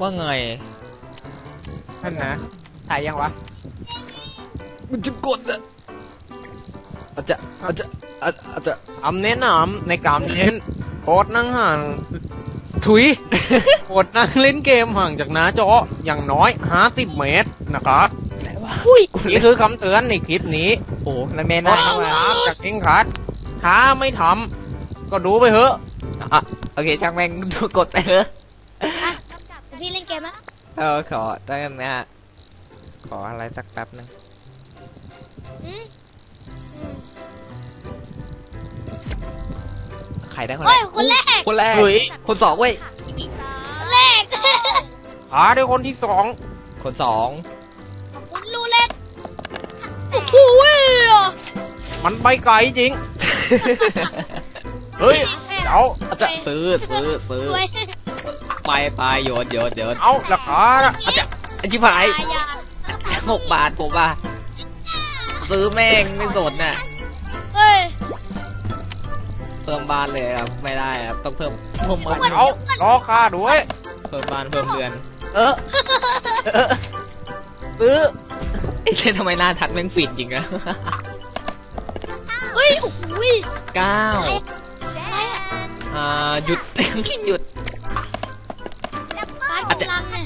ว่าไงนั่นนะถ่ายยังวะมันจะกดอะอาจจะอาจจะอาจอาจจะคำแนะนำในการเล่นโคดนั่งห่างถุยโคดนั่งเล่นเกมห่างจากหน้าจออย่างน้อย50เมตรนะครับไหนวะอุ้ยนี่คือคำเตือนในคลิปนี้โอ้นั่นแม่กน่าดรักติดว่ะตามจากเองคัดถ้าไม่ทำก็ดูไปเถอะอะโอเคช่างแม่งดูกดไปเถอะอะพี่เล่นเกมนะเออขอได้ไหมฮะขออะไรสักแป๊บนึงอืมใครได้คนโอ้แรยกคนแรกคนแรกเฮ้ย คนสองเว้ยคนแรกหาด้วยคนที่สองคนสองขอบคุณลูเล็กโอ้โหเว้ยมันไปไกลจริง เฮ้ยเดี๋ยวอาจจะซื้อซื้อซื้อรวย ไปไปโยนโยนโยนเอาราคาน่ะอาจจะอาจิบหายตายอะหกบาทผมอะซื้อแม่งไม่สนน่ะเฮ้ยเพิ่มบ้านเลยครับไม่ได้ครับต้องเพิ่มเพิ่มบ้านเอารอค่าด้วยเพิ่มบ้านเพิ่มเดือน เออเออซื้อไอ้เช่นทำไมหน้าทัดแม่งปิดจริงอะเฮ้ยโอ้โหเก้าอะไรอะอ่าหยุดหยุดบ้าน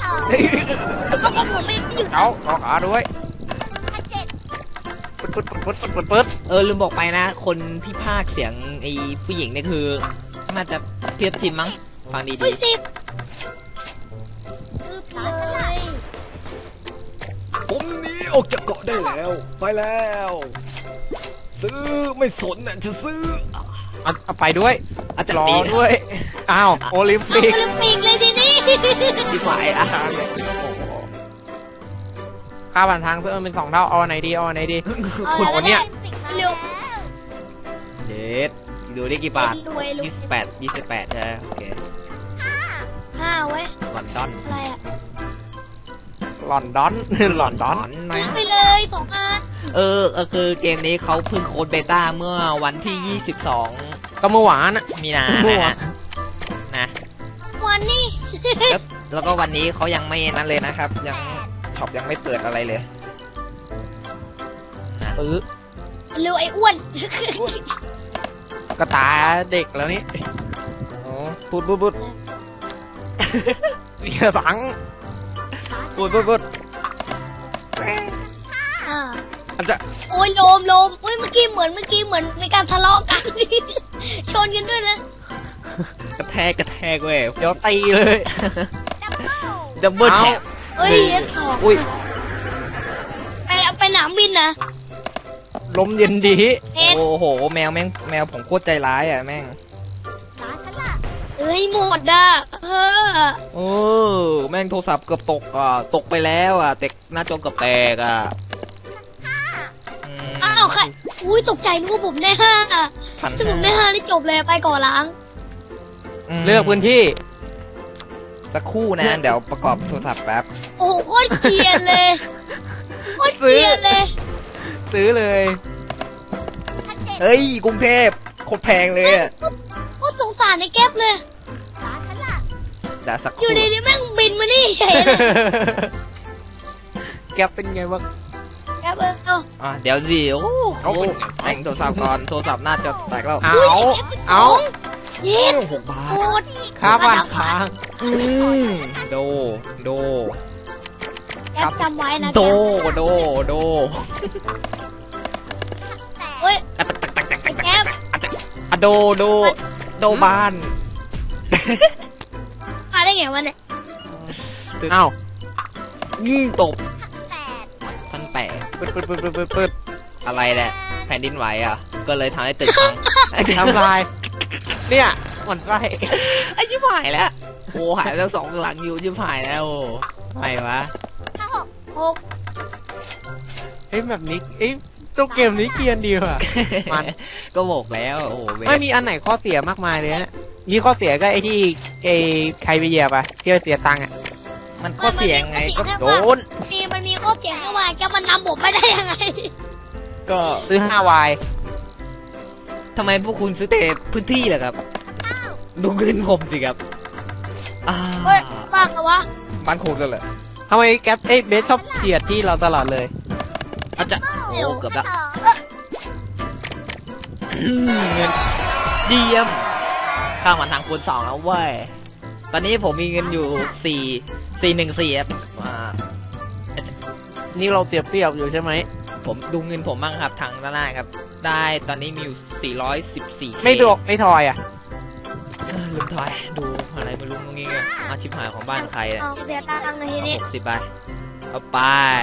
อาจจะกำลังเนี่ยผมไม่หยุดเอารอค่าด้วยปึ๊ดปึ๊ดปึ๊ดปึ๊ดปึ๊ดปึ๊ดเออลืมบอกไปนะ คนที่พากย์เสียงไอ้ผู้หญิงเนี่ยคือ น่าจะเพียบทิมมั้งฟังดีเฮ้ยสิบคือพลาสเลยๆผมหนี้ออกจากเกาะได้แล้ว ไปแล้ว ซื้อไม่สนน่ะจะซื้อเอาเอาไปด้วยอาจจะรอตีด้วยอ้าวโอลิมเอาปิก โอลิมปิกเลยทีนี้ ที่ฝ่ายอะค่าผ่านทางเพิ่มเป็นสองเท่าเอาอันไหนดีเอาอันไหนดีคุณคนเนี้ยเร็วเจ็ดดูได้กี่บาทรวยลูยี่กสิบแปดยี่สิบแปดใช่ไหมโอเคห้าเว้ยลอนดอนอะไรอะลอนดอนลอนดอนไหมซื้อไปเลยสองอันเออเออคือเกมนี้เขาเพิ่งโค้ดเบต้าเมื่อวันที่ 22 ก็เมื่อวานอะมีนามั่นะวฮะนะ วันนี้แล้วแล้วก็วันนี้เขายังไม่นั่นเลยนะครับ ยังช็อปยังไม่เปิดอะไรเลยนะปื้อเร็วไอ้อ้วน กระตาเด็กแล้วนี่โอ้พูดพูดพูดเรียสังพูดพูดพูดอ่าอาจจะโอ้ยโลมโลมโอ้ยเมื่อกี้เหมือนเมื่อกี้เหมือนมีการทะเลาะกัน ชนกันด้วยนะกระแทกกระ แทกเว้ยเดี๋ยวตีเลยดับเบิลเอาแท็บเฮ้ยหนึ่งสองอุ้ยไปเอาไปหนามบินนะลมเย็นดีเอ็นโอ้โห แมวแม่งแมวผมโคตรใจร้ายอะแม่งเฮ้ยหมดอะเออโอ้แม่งโทรศัพท์เกือบตกอะตกไปแล้วอะแต่หน้าจอเกือบแตกอะมอ้าวใครอุ้ยตกใจนึกว่าผมได้ห้าพันถ้าผมได้ห้านี่จบเลยไปก่อนล้าง มเลือกพื้นที่ สักครู่นะ เดี๋ยวประกอบโทรศัพท์แป๊บ โอ้โหโคตรเกลียดเลย โคตรเกลียดเลยซื้อเลย เฮ้ย กรุงเทพโคตรแพงเลยอะโคตรสงสารในแก๊ปเลย เดี๋ยวสักคอยู่รู่ดีๆแม่งบินมานี่เฉยเลยแกปเป็นไงบ้างแก๊ปเออเอาอะเดี๋ยวสิโอ้เอาโหเป็นแต่งโทรศัพท์ก่อน โทรศัพท์น่าจะแตกแล้ว เอา เอาเย็ดหกบาโคทตรค่าผ่านทางอืมโด โด แก๊ปจำไว้นะโด แก๊ปโด โดเฮ้ยอะตักตักตักตักตักแก๊ปอะโด โด โดบ้าน มาได้ไงวะเนี่ยเอ้ายิ่งตบพันแปดปึ๊ดปึ๊ดปึ๊ดปึ๊ดปึ๊ดอะไรแหละ แผ่นดินไหวอะ ก็เลยทำให้ตึกพังทำลาย เนี่ยหมันไส้ไอ้ชิบหายแล้ว โอ้หายแล้วสองหลังอยู่ชิบหายแล้วโอ้อะไรวะหกเฮ้ยแบบนี้เอ้ยตัวเกมนี้เกรียนดีว่ะมันก็บอกแล้วโอ้โหเว้ยไม่มีอันไหนข้อเสียมากมายเลยนะมีข้อเสียก็ไอ้ที่ไอ้ใครไปเหยียบอะที่เสียตังค์อะมันก็เสียงไงก็โดนมีมันมีข้อเสียงเข้ามาแกมันนำผมไม่ได้ยังไง ก็ซื้อ5วาย ทำไมพวกคุณซื้อแต่พื้นที่ล่ะครับ ดูเงินผมสิครับอ่าเฮ้ยบ้าเหรอวะบ้านโคตรเลยแหละทำไมแก๊ปเอ้ยเบสชอบเฉียดที่เราตลอดเลยอาจจะโอ้เกือบละอืมเงินเยี่ยม ข้ามมาทางคูณสองแล้วเว้ย ตอนนี้ผมมีเงินอยู่สี่สี่หนึ่งสี่ครับอ่านี่เราเสียเปรียบอยู่ใช่ไหม ผมดูเงินผมบ้างครับทางด้านล่างครับ ได้ตอนนี้มีอยู่ 414ไม่ดกไม่ทอยอะลืมถอยดูอะไรไม่รู้งงงี้อะอาชิบหายของบ้านใครเนี่ยเอาเสียตังค์ในทีนี้หกสิบใบเอาไป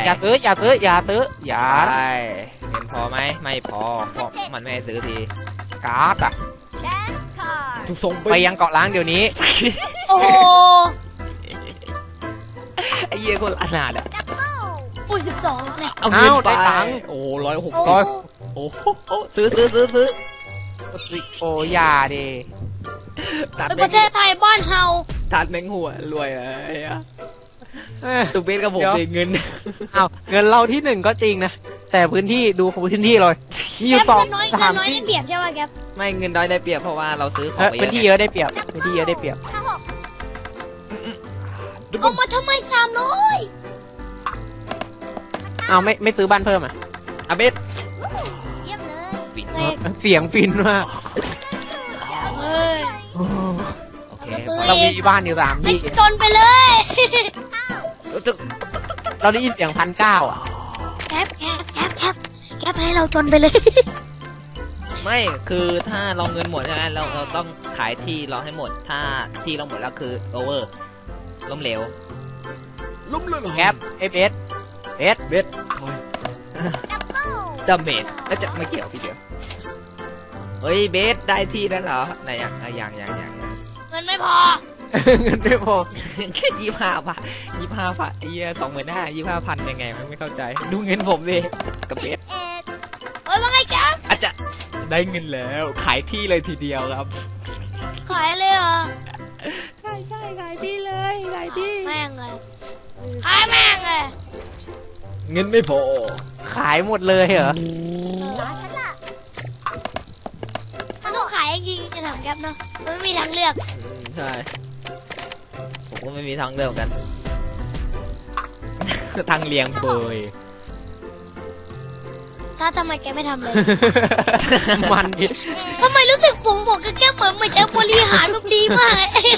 อย่าซื้ออย่าซื้ออย่าซื้ออย่าไปเงินพอไหมไม่พอเพราะมันไม่ให้ซื้อทีการ์ดอะถูกส่งไปยังเกาะล้างเดี๋ยวนี้ โอ้โหไอ้เหี้ยคนอนาถอะ อุ้ยสิบสองเนี่ยเอาเงินอ้าวไปได้ตังค์โอ้ร้อยหกโอ้ร้อย โอ้โหซื้อซื้อซื้อซื้อโอ้อย่าดิตัดเป็นแมประงเทศไทยบ้านเฮาตัดแมงหัวรวยอะไอ้อะเอ้ยตุกเบสกับผมเดี๋ยวเองเงิน อ้าวเงินเราที่หนึ่งก็จริงนะ แต่พื้นที่ดูพื้นที่เลยมีอยู่แก๊ปสองเงินน้อยสาเงิมนน้อยที่ได้เปรียบใช่ป่ะแก๊ปไม่เงินน้อยได้เปรียบเพราะว่าเราซื้อขอเองอไปเยพื้นอะที่เยอะได้เปรียบพื้นที่เยอะได้เปรียบ เอามาทำไมสามร้อย อ้าวไม่ไม่ซื้อบ้านเพิ่มอะอาเบสเลขเสียงฟินมากเฮ้ยโอ้โอเคเรามีบ้านอยู่สามให้ที่จนไปเลยจะเราได้ยินเสียงพันเก้าอะแก๊ปแก๊ปแก๊ปแก๊ปแก๊ปให้เราจนไปเลย ไม่คือถ้าเราเงินหมดใช่ไหมเราเราต้องขายที่เราให้หมด ถ้าที่เราหมดแล้วคือโอเวอร์ล้มเหลวล้มเหลวแก๊ปเอเบส เบสเบสถอยดัมเบสแล้วจะไม่เกี่ยวพี่เดียวเฮ้ยเบสได้ที่แล้วเหรอไหนอะอะยังยังยังยังเงินไม่พอ เงินไม่พอแค่ยี่ห้าพันยี่ห้าพันไอ้เหี้ยสองหมื่นห้ายี่ห้าพันยังไงมันไม่เข้าใจ ดูเงินผมดิกับเบสเฮ้ยว่าไงแก๊ปอาจจะได้เงินแล้ว ขายที่เลยทีเดียวครับ ขายเลยเหรอใช่ใช่ขายที่เลยขายที่แม่งเลยขายแม่งเลย เงินไม่พอ ขายหมดเลยเหรอถ้าต้องขายจริงๆจะทำแก๊ปเนาะมันไม่มีทางเลือกอืมใช่ ผมก็ไม่มีทางเลือกกัน ทางเลียงเบย ถ้าทำไมแกไม่ทำเลย มันดิทำไมรู้สึกผมบอกกับแกเหมือนเหมือนจะบริหารแบบดีมากเลย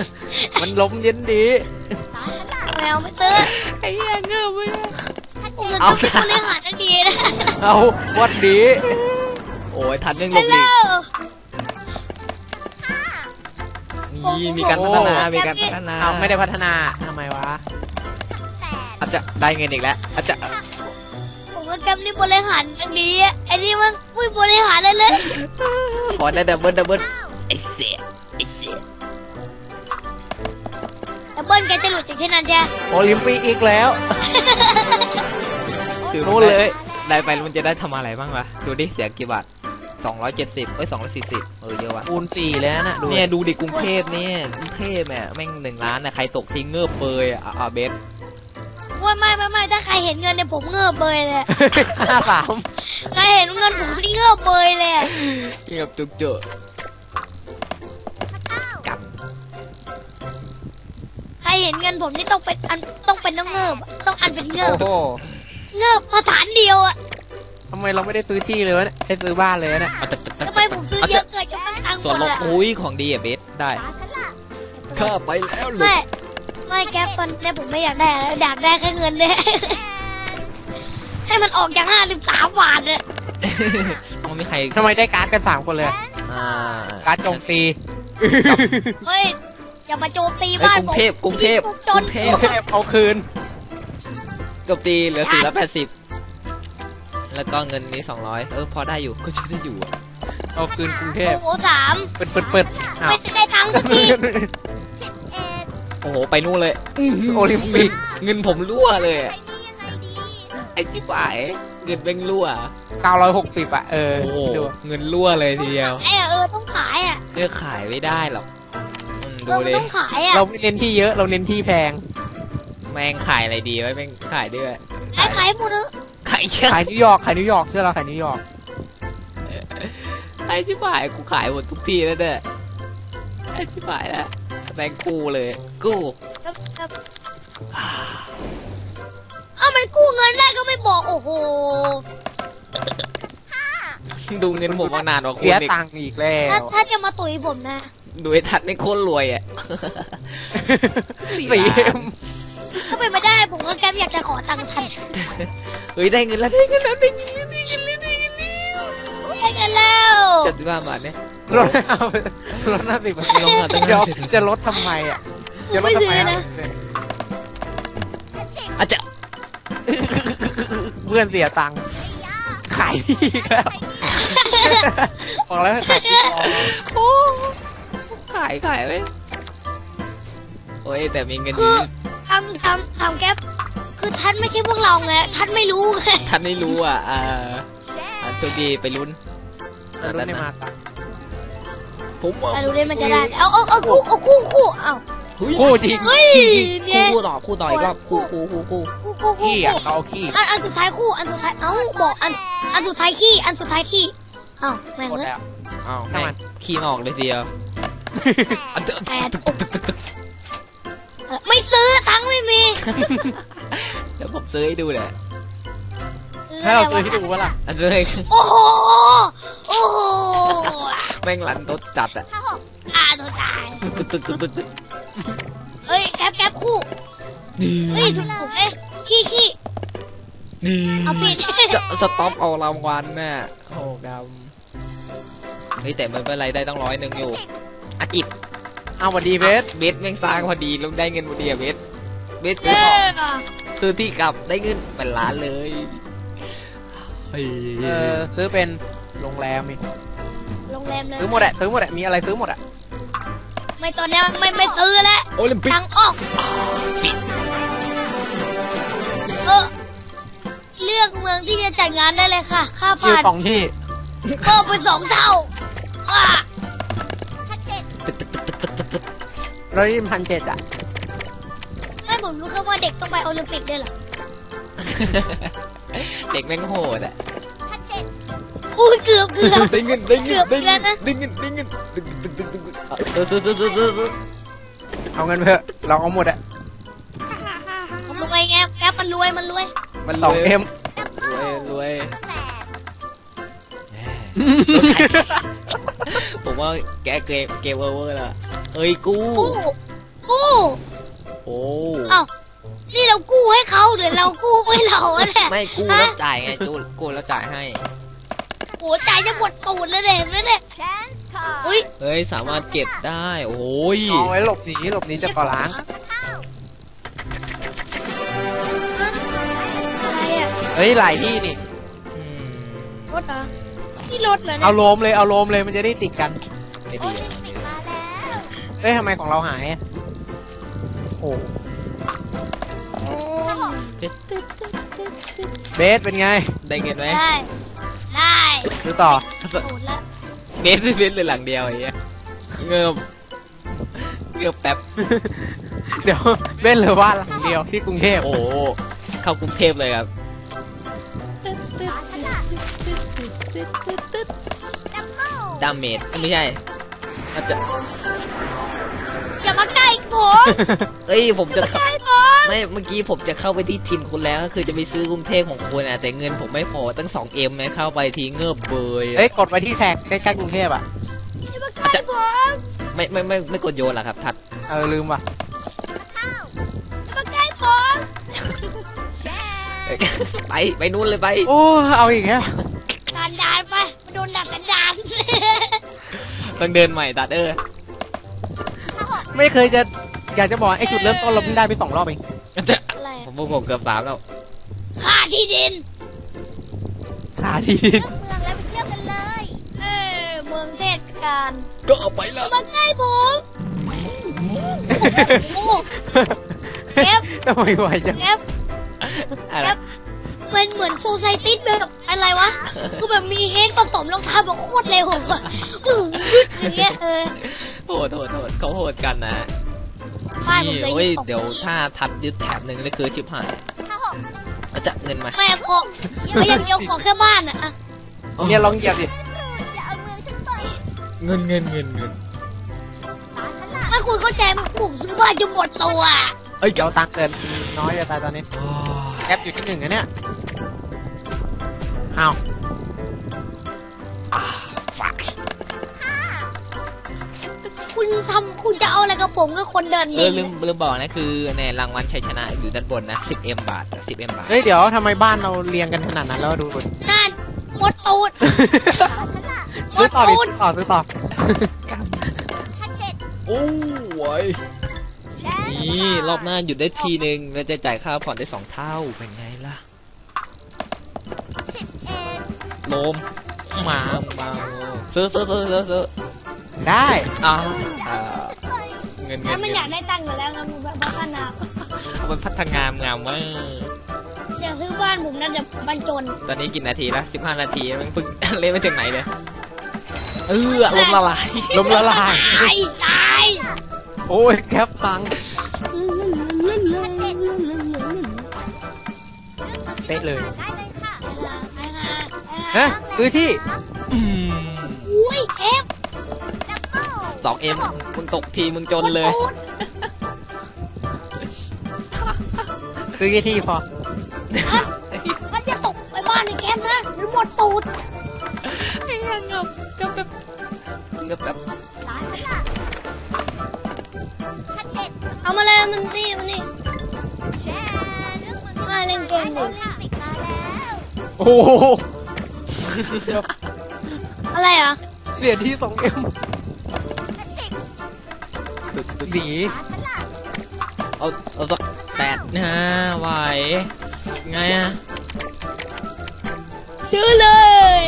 มันล้มเย็นดีแมวไม่ซื้อไอ้เหี้ยเงือบเลย ผมจะเอาต้องบริหารทันทีนะเอาวัดดีโอ้ยทันเรื่องลฮับลโหลลีกนี่มีการพัฒนา มีการพัฒนาเอาไม่ได้พัฒนาทำไมวะ อาจจะได้เงินอีกแล้วอาจจะผมกับแกนี่บริหารอย่างดีอะไอ้นี่มันไม่บริหารเลยเลยขอได้ดับเบิลดับเบิลไอ้เสียไอ้เสียแต่เบิ้ลแกจะหลุดจากที่นั่นใช่ไหมโอลิมปิกอีกแล้ว คือรู้เลย ได้ไปมันจะได้ทำอะไรบ้างวะ ดูดิ เสียกี่บาทสองร้อยเจ็ดสิบเอ้ยสองร้อยสี่สิบเออเยอะวะคูณสี่เลยนะดูเนี่ยดูดิกรุงเทพเนี่ยกรุงเทพเนี่ยแม่งหนึ่งล้านน่ะใครตกทิ้งเงือบเปยอะอะเบสว่าไม่ไม่ไม่ถ้าใครเห็นเงินเนี่ยผมเงือบเบยเลยห้าสามใครเห็นเงินผมนี่เงือบเบยเลยอะเงียบจุกเจอกับใครเห็นเงินผมนี่ต้องเป็นอันต้องเป็นต้องเงือบอะต้องอันเป็นเงือบโอ้โห เงือบสถานเดียวอะทำไมเราไม่ได้ซื้อที่เลยวะเนี่ยได้ซื้อบ้านเลยนะเอาแต่แต่แต่ทำไมผมซื้อเยอะเกินจนมันตังค์หส่วนมลดดอะอุ้ยของดีอะเบสได้ข้าไปแล้วลูไม่กไม่แก๊ปตอนนี้ผมไม่อยากได้อะไรอยากได้แค่เงินเลยให้มันออกจากห้าสิบสามบาทเลยมันมีใครทำไมได้การ์ดกันสามคนเลยอ่าการ์ดโจมตีเฮ้ยอย่ามาโจมตีเอ้ยบ้านกรุงผมเทพกรุงเทพผมกจรุนงเทโอพเคเอาคืน จบตีเหลือสี่ร้อยแปดสิบแล้วก็เงินนี้สองร้อยเออพอได้อยู่ก็ช่วยได้อยู่อะเอาคืนกรุงเทพโอ้โหสามเปิดเปิดเปิดอ้าวไม่ได้ตังค์สักทีโอ้โหไปนู่นเลยโอลิมปิกเงินผมรั่วเลยอะไอ้ที่ฝ่ายเงินแม่งรั่ว 960อะเออโอ้โหคิดดูเงินรั่วเลยทีเดียวไอ้อะเออต้องขายอะเลือกขายไม่ได้หรอกอืมเอดูอมันดิ ต้องขายอะเราไม่เน้นที่เยอะเราเน้นที่แพง แม่งขายอะไรดีไว้แม่งขายด้วยขายขายหมดเลยขายเยอะขายนิวยอร์กขายนิวยอร์กเชื่อเราขายนิวยอร์กไอ้ที่ฝ่ายกูขายหมดทุกที่แล้วเนี่ยไอ้ที่ฝ่ายแล้วแม่งคู่เลยกู้ครับครับเอ้ามันกู้เงินได้ก็ไม่บอกโอ้โหดูเงินผมมานานกว่าคุเสีณยอีกตังค์อีกแล้ถ้าวถ้าจะมาตุ๋ยผมนะดูไอ้ทัดในโคตรรวยอะสี่สี่ล้านเอ็ม ถ้าเป็นไม่ได้ผมก็แค่อยากจะขอตังค์ทันเฮ้ยได้เงินแล้วได้เงินแล้วได้เงินแล้วได้เงินแล้วได้เงินแล้วได้กันแล้วจ็ดบ้าบาเนี่ยลดเอาลดห้าสิบลงมาตั้งเดี๋ยวห้าสิบจะลดทำไมอะจะลดทำไมอะอนะอาจจะเพื่อนเสียตังค์ขายพี่อีกแล้วบอกแล้วขายพี่โอ้ขายขายไหมโอ้ยแต่มีเงินดีำทำทำแก๊ปคือท่านไม่ใช่พวกเราไงท่านไม่รู้ไงท่านไม่รู้อะอ่าอ่าโชคดีไปลุ้นจะลดในมาตังค์ผมอะไม่รู้ได้มันจะได้เอาเอาเอาคู่เอาคู่คู่เอาเฮ้ยคู่จริงเฮ้ยเนี่ยคู่ต่อคู่ต่ออีกรอบคู่คู่คู่คู่คู่คู่คู่ขี้อะเขาเอาขี้อันอันสุดท้ายคู่อันสุดท้ายเอ้าบอกอันอันสุดท้ายขี้อันสุดท้ายขี้เอ้าแม่งหมดเลยแล้วอ้าวช่างแม่มันงขี้ออกเลยเดียวอันเดอแปดเออ ไม่ซื้อตังค์ไม่มีเดี๋ยวผมซื้อให้ดูเลยให้เราซื้อให้ดูวะล่ะอันซื้อให้โอ้โหโอ้โหแม่งรันรถจัดอะอ่าตัวตายตึ๊ดตึ๊ดตึ๊ดตึ๊ดตึ๊ดเฮ้ยแก๊ปแก๊ปคู่นี่เฮ้ยถูกถูกเอ้ยขี้ขี้นี่เอาปิดจะสต็อปเอารางวัลน่ะโอ้ดำเฮ้ยแต่มันเป็นไรได้ต้องร้อยหนึ่งอยู่อะจิบ เอาสวัสดีเบสเบสแม่งสร้างพอดีแล้วได้เงินพอดีอะเบสเบสเอซื้อของอซื้อที่กลับได้เงินเป็นล้านเลยเฮ้ยเออซื้อเป็นโรงแรมอีกโรงแรมเลยซื้อหมดอะซื้อหมดอะมีอะไรซื้อหมดอะไม่ตอนเนี้ยไม่ไม่ซื้อแล้วโอลิมปิกทางออกเออเลือกเมืองที่จะจัดงานได้เลยค่ะค่าชื่อผ่านสองที่เพิ่มเป็นสองเท่า อะร้อยพันเจ็ดอะให้ผมรู้แค่ว่าเด็กต้องไปโอลิมปิกด้วยเหรอเด็กแม่งโหดอะอุ้ยเกือบเกือบได้เงินได้เงินเกือบได้แล้เงิวนนะได้เงินได้เงินดึงดึงดึงดึงซื้อซื้อซื้อซื้อซื้อเอาเงินไปเถอะเราเอาหมดอะมันรวยไงแก๊ปมันรวยมันรวยมันสองเอ็มรวยรวย ผมว่าแกเกมเกมโอเวอร์ละเอ้ยกู้กู้กู้โอ้เอ้านี่เรากู้ให้เขาหรือเรากู้ให้เราอะเนี่ยไม่กู้แล้วจ่ายไงกู้กู้แล้วจ่ายให้โอ้ใจจะหมดตูดแล้วเนี่ยเห็นไหมเนี่ยอุ้ยเฮ้ยสามารถเก็บได้โอ้ยเอาไว้หลบหนีหลบหนีจากก่อล้างอะไรอะเฮ้ยหลายที่นี่อืมรถเหรอ นี่รถเหรอเอาเนี่ยโลมเลยเอาโลมเลยมันจะได้ติดกันไม่ดีอะเอ้ยทำไมของเราหายอะโอ้เบสเป็นไงได้เงินไหมได้ ได้ซื้อต่อตูดแล้วเบสเบสเลยหลังเดียวไอ้เงี้ยเงิบเงือบแป๊บ เดี๋ยวเบสเหลือบ้านหลังเดียวที่กรุงเทพโอ้โหเข้ากรุงเทพเลยครับ ดาเมจไม่ใช่อาจจะอย่ามาใกล้ผมเอ้ยผมจะใกล้ผมไม่เมื่อกี้ผมจะเข้าไปที่ทินคุณแล้วก็คือจะไปซื้อกรุงเทพของคุณอะแต่เงินผมไม่พอตั้งสองเอ็มนะเข้าไปทีเงือบเบยเอ้ยกดไปที่แท็กใกล้ๆกรุงเทพอะอย่ามาใกล้ผมไม่ไม่ไม่ไม่กดโยนหรอครับทัดเออลืมว่ะอย่ามาใกล้ผมเอ้ยไปไปนู่นเลยไปโอ้เอาอีกแล้ว ดานดานไปมาโดนดักกันดานต้องเดินใหม่ตัดเออไม่เคยจะอยากจะบอกไอ้จุดเริ่มต้นเราเพิ่งได้ไปสองรอบเองจะอะไรผมพวกผมเกือบสามแล้วค่าที่ดินขาที่ดินเออเมืองเทศกาลก็เอาไปแล้วมาใกล้ผมโอ้โหเอฟทำไมไหวจังแอปอะไร มันเหมือนโซไซตี้แบบอะไรวะคือแบบมีเฮดผสมรองเท้าแบบโคตรเร็วอะอื้ออย่างเงี้ยเออโหดโหดโหดเขาโหดกันนะบ้านผมนี่จะเว้ยยิงตกเดี๋ยวถ้าทัดยึดแถบหนึ่งนี่คือชิบหายอาจจะเงินมาแม่พอเขายังเดียวขอแค่บ้านอะอะเนี่ยลองเหยียบดิเงินเงินเงินเงินไม่คุณเข้าใจไหมผมซื้อบ้านจะหมดตัวเอ้ยเดี๋ยวตังค์เกินน้อยจะตายตอนนี้โอ้ยแอปอยู่ที่หนึ่งอะเนี่ย อ้าวอ่าฝากคุณทำคุณจะเอาอะไรกับผมก็คนเดินเอดิอนลืมลืมบอกนะคือในรางวัลชัยชนะอยู่ด้านบนนะ 10M บาท 10M บาท เฮ้ยเดี๋ยวทำไมบ้านเราเรียงกันขนาดนั้นแล้วดูนั่นหมดตูดซื้อต่อดิซื้อต่อซื้อต่อโอ้ยนี่รอบหน้าหยุดได้ทีนึงเราจะจ่ายค่าผ่อนได้สองเท่าเป็นไง โลมมามาซื้อซื้อซื้อซื้อซื้อได้อ้าวอ่าเงินเงิถ้านมันเงิอยานกได้ตังค์อยู่แล้วนะมันแบบพัฒนาเอาไปพัฒนางามมากอยากซื้อบ้านผมน่าจะบรรจนตอนนี้กี่นาทีละสิบห้านาทีมันเพิ่ง เล่นไปถึงไหนเลยเออลมละลายลมละลาย ตายตายโอ้ยแคปตังค์เป๊ะเลย ฮะซื้อที่อืมอุ้ยเอฟสองเอ็มมึงตกทีมึงจนเลยซื้อแค่ที่พอ มันจะตกไปบ้านในแคมป์นะหรือหมดตูดไอ้เงี้ยเงบเงบแบบเงบแบบเอามาเลยมันนี่มันนี่มาเล่นเกมอยู่โอ้โห อะไรอะเสียที่สองเอ็มตึ๊ดตึ๊ดหนีเอาเอาสักแปดนะไหวไงอะซื้อเลย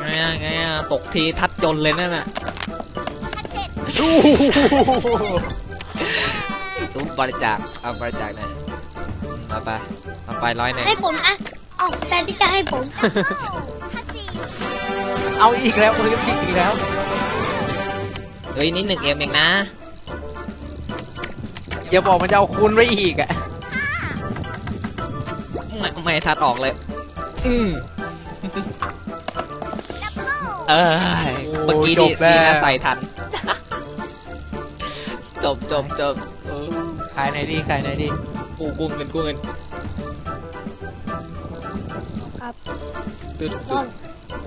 ไงอะไงอะตกทีทัดจนเลยนั่นน่ะโอ้โหตู้บริจาคเอาบริจาคหน่อยอืมเอาไปเอาไปร้อยหนึ่งให้ผมนะ อ๋อแทนที่จะให้ผมเอาอีกแล้วโอลิมปิกอีกแล้ว เฮ้ยนี่หนึ่งเอ็มเองนะอย่าบอกมันจะเอาคูณไว้อีกอะไม่ไม่ทัดออกเลย อืมเอ้ยเมื่อกี้ดีดีนะใส่ทัน จบจบจบเออขายไหนดีขายไหนดี กู้กู้เงินกู้เงิน ครับตึ๊ดนอตึ๊นด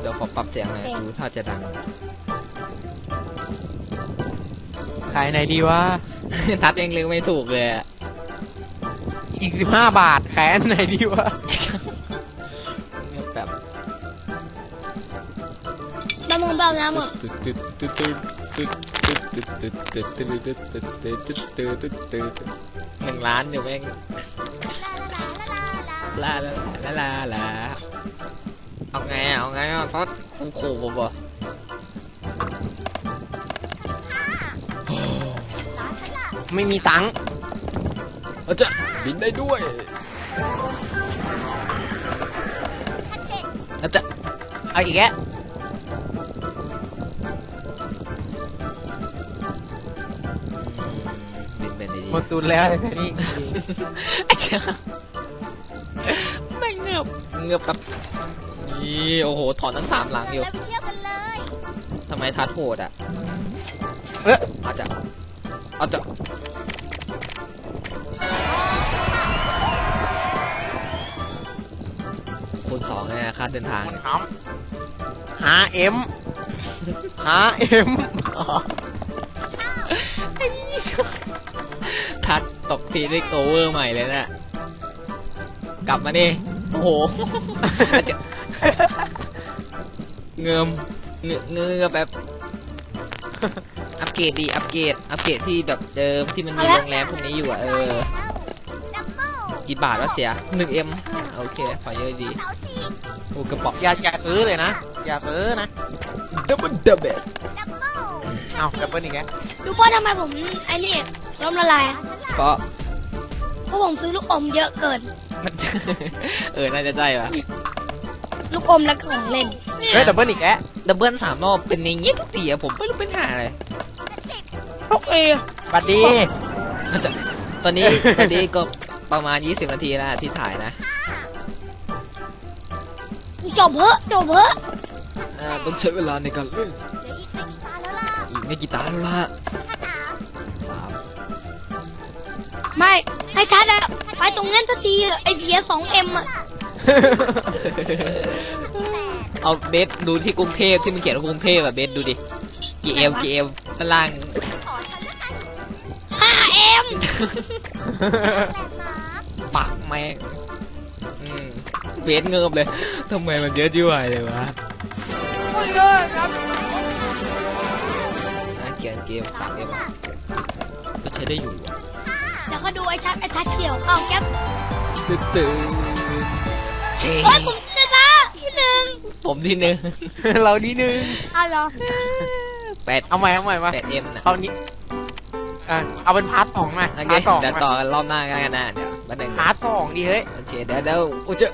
เดี๋ยวขอปรับเสียงหน่อยดูถ้าจะดัง ขายไหนดีวะ ทัดเองลืมไม่ถูกเลยอะอีกสิบห้าบาท ขายอันไหนดีวะเงียบแบบน้ำมันแบบน้ำอะตึ๊ดตึ๊ดตึ๊ดตึ๊ดตึ๊ดตึ๊ดตึ๊ดตึ๊ดตึ๊ดตึ๊ดตึ๊ดตึ๊ดตึ๊ดตึ๊ดตึ๊ดตึ๊ดหนึ่งล้านเดี๋ยวแม่ง ลาลาลาลาลาเอาไงอะเอาไงอะทัดโอ้โหผมบอกไม่มีตังค์เอาจะบินได้ด้วยเอาจะเอาอีกแกะบินเป็นดีหมดตุนแล้วแต่แค่นี้ไอ้เจ้าไม่เงือบ เงือบแบบนี่โอ้โหถอนทั้งสามหลังอยู่ทำไมทัดโหดอะเอ๊ะอาจจะอาจจะคูณสองเนี่ยค่าเดินทางเนี่ยครับหาเอ็มหาเอ็มทัดตกทีได้โอเวอร์ใหม่เลยนะกลับมานี่ โอ้โหอาจจะเงิมเงือเงือแบบ อัปเกรดดีอัปเกรดอัปเกรดที่แบบเดิมที่มันมีโรงแรมพวกนี้อยู่อะเออกี่บาทวะเสียหนึ่งเอ็มโอเคขอเยอะดีโอ้กระป๋องอย่าอย่าซื้อเลยนะ อย่าซื้อนะดับเบิลดับเบิลเอาดับเบิลอีกแกะรู้ป่ะทำไมผมไอ้นี่ล้มละลายอะเพราะ เพราะผมซื้อลูกอมเยอะเกินมันเออ น่าจะใช่ปะลูกอมและของเล่น เฮ้ยดับเบิลอีกแกะดับเบิลสามรอบเป็นอย่างงี้ทุกทีอะผมไม่รู้เป็นหาอะไรโอเคบัดดี ตอนนี้ ตอนนี้ก็ประมาณ 20 นาทีแล้วที่ถ่ายนะ จบเพอะจบเพอะอ่าต้องใช้เวลาในการเล่นอีกไม่กี่ตาแล้วล่ะ ไม่ให้ทัดอะไปตรงนั้นสักทีอะไอเสียสองเอ็มอะเอาเบสดูที่กรุงเทพที่มันเขียนว่ากรุงเทพแบบเบสดูดิกี่เอ็มกี่เอ็มด้านล่างห้าเอ็มปักแม่งอืมเบสเงิบเลยทำไมมันเยอะจิ้วเลยวะน่าเกลียดเกมสามเอ็มก็ใช้ได้อยู่อะ แล้วก็ดูไอทัดไอทัดเฉียวเข้าแก๊ปตื่นตื่นเชงโอ้ยผมชนะที่หนึ่งผมที่หนึ่งเราดีนึงอ้าวเหรอแปดเอาใหม่เอาใหม่มาแปดเอ็มนะคราวนี้อะเอาเป็นพาร์ทสองมาโอเคพาร์ทสองเดี๋ยวมาต่อกันรอบหน้ากันนะเดี๋ยวมาหนึ่งพาร์ทสองดีเฮ้ย โอเคเดี๋ยวเดี๋ยวโอ้เจ้า